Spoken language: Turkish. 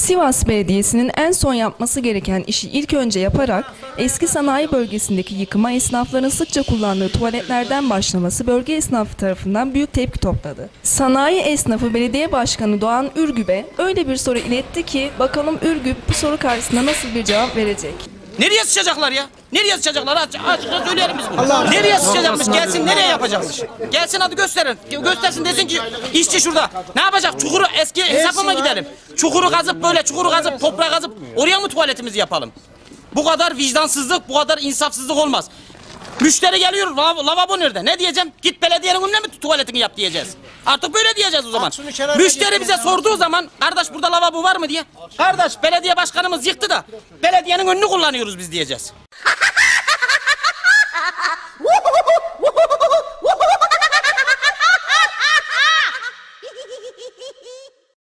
Sivas Belediyesi'nin en son yapması gereken işi ilk önce yaparak eski sanayi bölgesindeki yıkıma esnafların sıkça kullandığı tuvaletlerden başlaması bölge esnafı tarafından büyük tepki topladı. Sanayi esnafı belediye başkanı Doğan Ürgüp'e öyle bir soru iletti ki bakalım Ürgüp bu soru karşısında nasıl bir cevap verecek. Nereye sıçacaklar ya? Nereye sıçacaklar? Aç, açıkça söyleyelim biz bunu. nereye sıçacakmış? Gelsin nereye yapacakmış? Gelsin hadi gösterin. Göstersin desin ki işçi şurada. Ne yapacak? Çukuru eski hesaba mı gidelim? Çukuru kazıp böyle çukuru kazıp toprağı kazıp oraya mı tuvaletimizi yapalım? Bu kadar vicdansızlık, bu kadar insafsızlık olmaz. Müşteri geliyor, lav- lavabo nerede? Ne diyeceğim? Git belediyenin önüne mi tuvaletini yap diyeceğiz. Artık böyle diyeceğiz o zaman. Müşteri bize sorduğu zaman, kardeş burada lavabo var mı diye. Kardeş belediye başkanımız yıktı da belediyenin önünü kullanıyoruz biz diyeceğiz.